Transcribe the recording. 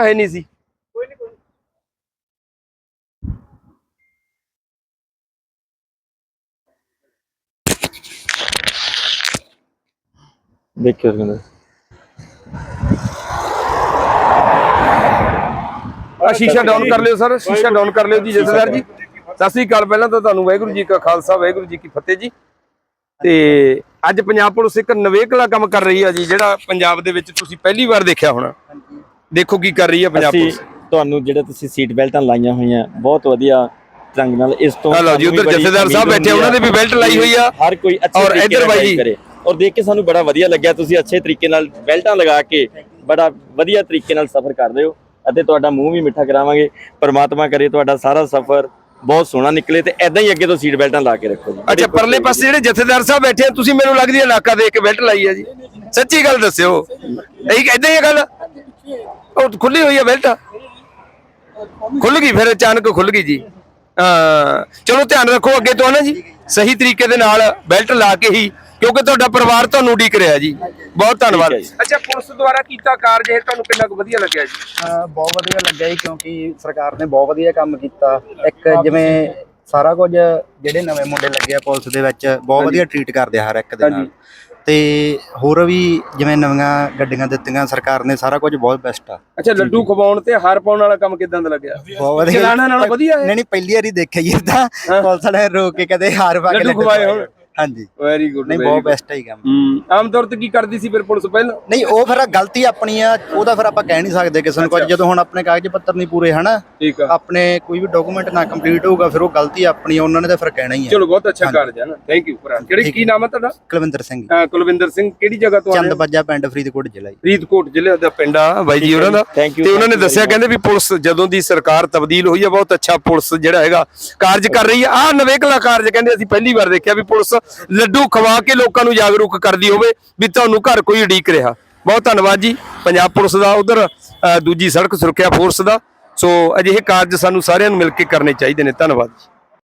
ਤਾਂ ਹੈ ਨਹੀਂ ਸੀ। ਦੇਖਿਓ ਕਹਿੰਦੇ ਆ ਸ਼ੀਸ਼ਾ ਡਾਊਨ ਕਰ ਲਿਓ ਸਰ ਸ਼ੀਸ਼ਾ ਡਾਊਨ ਕਰ ਲਿਓ ਜੀ ਜਥੇਦਾਰ ਜੀ। ਸਤਿ ਸ੍ਰੀ ਅਕਾਲ ਪਹਿਲਾਂ ਤਾਂ ਤੁਹਾਨੂੰ ਵਾਹਿਗੁਰੂ ਜੀ ਕਾ ਖਾਲਸਾ ਵਾਹਿਗੁਰੂ ਜੀ ਕੀ ਫਤਿਹ ਜੀ। ਤੇ ਅੱਜ ਪੰਜਾਬ ਪੁਲਿਸ ਇੱਕ ਨਵੇਕਲਾ ਕੰਮ ਕਰ ਰਹੀ ਆ ਜੀ ਜਿਹੜਾ ਪੰਜਾਬ ਦੇ ਵਿੱਚ ਤੁਸੀਂ ਪਹਿਲੀ ਵਾਰ ਦੇਖਿਆ ਹੋਣਾ। ਦੇਖੋ ਕੀ ਕਰ ਰਹੀ ਆ ਪੰਜਾਬ ਅਸੀਂ ਪੁਲਿਸ। ਤੁਹਾਨੂੰ ਜਿਹੜੇ ਤੁਸੀਂ ਸੀਟ ਬੈਲਟਾਂ ਲਾਈਆਂ ਹੋਈਆਂ ਬਹੁਤ ਵਧੀਆ ਢੰਗ ਨਾਲ ਇਸ ਤੋਂ ਆ ਲਓ ਜੀ, ਸਾਨੂੰ ਵੀ ਉੱਧਰ ਬੜੀ ਜਥੇਦਾਰ ਸਾਹਿਬ ਉਮੀਦ ਬੈਠੇ, ਉਹਨਾਂ ਨੇ ਵੀ belt ਲਾਈ ਹੋਈ ਆ। ਹਰ ਕੋਈ ਅੱਛੇ ਔਰ ਤਰੀਕੇ ਇੱਧਰ ਨਾਲ ਬਾਈ। ਜੀ। ਕਰੇ। ਔਰ ਦੇਖ ਕੇ ਸਾਨੂੰ ਬੜਾ ਵਧੀਆ ਲੱਗਿਆ ਤੁਸੀਂ ਅੱਛੇ ਤਰੀਕੇ ਨਾਲ ਬੈਲਟਾਂ ਲਗਾ ਕੇ ਬੜਾ ਵਧੀਆ ਤਰੀਕੇ ਨਾਲ ਸਫ਼ਰ ਕਰ ਰਹੇ ਹੋ। ਅਤੇ ਤੁਹਾਡਾ ਮੂੰਹ ਵੀ ਮਿੱਠਾ ਕਰਾਵਾਂਗੇ ਪਰਮਾਤਮਾ ਕਰੇ ਤੁਹਾਡਾ ਸਾਰਾ ਸਫ਼ਰ ਬਹੁਤ ਸੋਹਣਾ ਨਿਕਲੇ ਤੇ ਐਦਾਂ ਹੀ ਅੱਗੇ ਤੋਂ ਸੀਟ ਬੈਲਟਾਂ ਲਾ ਕੇ ਰੱਖੋ ਜੀ। ਅੱਛਾ ਪਰਲੇ ਪਾਸੇ ਜਿਹੜੇ ਜਥੇਦਾਰ ਸਾਹਿਬ ਬੈਠੇ ਆ ਤੁਸੀਂ ਮੈਨੂੰ ਲੱਗਦੀ ਹੈ ਨਾਕਾ ਦੇ ਕੇ ਬੈਲਟ ਲਾਈ ਆ ਜੀ। ਸੱਚੀ ਗੱਲ ਦੱਸਿਓ। ਇਹ ਇਦਾਂ ਹੀ ਗੱਲ? ਉਹ ਖੁੱਲੀ ਹੋਈ ਆ ਬੈਲਟ। ਖੁੱਲ ਗਈ ਫਿਰ ਅਚਾਨਕ ਖੁੱਲ ਗਈ ਜੀ। ਹਾਂ ਚਲੋ ਧਿਆਨ ਰੱਖੋ ਅੱਗੇ ਤੋਂ ਨਾ ਜੀ। ਸਹੀ ਤਰੀਕੇ ਦੇ ਨਾਲ ਬੈਲਟ ਲਾ ਕੇ ਹੀ ਕਿਉਂਕਿ ਤੁਹਾਡਾ ਪਰਿਵਾਰ ਤੁਹਾਨੂੰ ਉਡੀਕ ਰਿਹਾ ਜੀ। ਬਹੁਤ ਧੰਨਵਾਦ। ਹੈ। ਅੱਛਾ ਪੁਲਿਸ ਦੁਆਰਾ ਕੀਤਾ ਕਾਰਜ ਇਹ ਤੁਹਾਨੂੰ ਕਿੰਨਾ ਕੁ ਵਧੀਆ ਲੱਗਿਆ ਜੀ? ਬਹੁਤ ਵਧੀਆ ਲੱਗਿਆ ਜੀ ਕਿਉਂਕਿ ਸਰਕਾਰ ਨੇ ਬਹੁਤ ਵਧੀਆ ਕੰਮ ਕੀਤਾ। ਇੱਕ ਜਿਵੇਂ ਸਾਰਾ ਕੁਝ ਜਿਹੜੇ ਨਵੇਂ ਮੁੰਡੇ ਲੱਗੇ ਆ ਪੁਲਿਸ ਦੇ ਵਿੱਚ ਬਹੁਤ ਵਧੀਆ ਟਰੀਟ ਕਰਦੇ ਆ ਹਰ ਇੱਕ ਦੇ ਨਾਲ। ਤੇ ਹੋਰ ਵੀ ਜਿਵੇਂ ਨਵੀਆਂ ਗੱਡੀਆਂ ਦਿੱਤੀਆਂ ਸਰਕਾਰ ਨੇ ਸਾਰਾ ਕੁਝ ਬਹੁਤ ਬੈਸਟ ਆ। ਅੱਛਾ ਲੱਡੂ ਖਵਾਉਣ ਤੇ ਹਾਰ ਪਾਉਣ ਵਾਲਾ ਕੰਮ ਕਿਦਾਂ ਦਾ ਲੱਗਿਆ? ਬਹੁਤ ਵਧੀਆ। ਚਲਾਣਾ ਨਾਲ ਵਧੀਆ ਹੈ। ਨਹੀਂ ਨਹੀਂ ਪਹਿਲੀ ਵਾਰੀ ਦੇਖਿਆ ਜੀ ਇਦਾਂ ਪੁਲਿਸ ਵਾਲੇ ਰੋਕ ਕੇ ਕਦੇ ਹਾਰ ਪਾ ਕੇ ਲੱਡੂ ਖਵਾਏ। ਹੋਣ। ਹਾਂਜੀ। ਵੈਰੀ ਗੁੱਡ ਨਹੀਂ ਬਹੁਤ ਬੈਸਟ ਹੈ ਕੰਮ। ਹੂੰ ਆਮ ਤੌਰ ਤੇ ਕੀ ਕਰਦੀ ਸੀ ਫਿਰ ਪੁਲਿਸ ਪਹਿਲਾਂ? ਨਹੀਂ ਉਹ ਫਿਰ ਗਲਤੀ ਆਪਣੀ ਆ ਉਹਦਾ ਫਿਰ ਆਪਾਂ ਕਹਿ ਨਹੀਂ ਸਕਦੇ ਕਿਸੇ ਨੂੰ ਕੁਝ। ਜਦੋਂ ਹੁਣ ਆਪਣੇ ਕਾਗਜ਼ ਪੱਤਰ ਨਹੀਂ ਪੂਰੇ ਹਨਾ? ਠੀਕ ਆ। ਆਪਣੇ ਕੋਈ ਵੀ ਡਾਕੂਮੈਂਟ ਨਾ ਕੰਪਲੀਟ ਹੋਊਗਾ ਫਿਰ ਉਹ ਗਲਤੀ ਆਪਣੀ ਆ ਉਹਨਾਂ ਨੇ ਤਾਂ ਫਿਰ ਕਹਿਣਾ ਹੀ ਆ। ਚਲੋ ਬਹੁਤ ਅੱਛਾ ਕਾਰਜ ਹੈ ਨਾ। ਥੈਂਕ ਯੂ ਭਰਾ। ਕਿਹੜੀ ਕੀ ਨਾਮ ਹੈ ਤੁਹਾਡਾ? ਕੁਲਵਿੰਦਰ ਸਿੰਘ। ਕੁਲਵਿੰਦਰ ਸਿੰਘ ਕਿਹੜੀ ਜਗ੍ਹਾ ਤੋਂ ਆਏ ਚੰਦ ਹੋ? ਬੱਜਾ ਪਿੰਡ ਫਰੀਦਕੋਟ ਜ਼ਿਲ੍ਹਾ ਫਰੀਦਕੋਟ ਜ਼ਿਲ੍ਹੇ ਦਾ ਪਿੰਡ ਆ ਬਾਈ ਜੀ ਉਹਨਾਂ ਦਾ? ਤੇ ਉਹਨਾਂ ਨੇ ਦੱਸਿਆ ਕਹਿੰਦੇ ਵੀ ਪੁਲਿਸ ਜਦੋਂ ਦੀ ਸਰਕਾਰ ਤਬਦੀਲ ਹੋਈ ਆ ਬਹੁਤ ਅੱਛਾ ਪੁਲਿਸ ਜਿਹੜਾ ਹੈਗਾ ਕਾਰਜ ਕਰ ਰਹੀ ਆ। ਆ ਨਵੇਕਲਾ ਕਾਰਜ ਕਹਿੰਦੇ ਅਸੀਂ ਪਹਿਲੀ ਵਾਰ ਦੇਖਿਆ ਵੀ ਪੁਲਿਸ ਲੱਡੂ ਖਵਾ ਕੇ ਲੋਕਾਂ ਨੂੰ ਜਾਗਰੂਕ ਕਰਦੀ ਹੋਵੇ ਵੀ ਤੁਹਾਨੂੰ ਘਰ ਕੋਈ ਉਡੀਕ ਰਿਹਾ। ਬਹੁਤ ਧੰਨਵਾਦ ਜੀ। ਪੰਜਾਬ ਪੁਲਿਸ ਦਾ ਉਧਰ ਦੂਜੀ ਸੜਕ ਸੁਰੱਖਿਆ ਫੋਰਸ ਦਾ। ਸੋ ਅਜਿਹੇ ਕਾਰਜ ਸਾਨੂੰ ਸਾਰਿਆਂ ਨੂੰ ਮਿਲ ਕੇ ਕਰਨੇ ਚਾਹੀਦੇ ਨੇ। ਧੰਨਵਾਦ ਜੀ।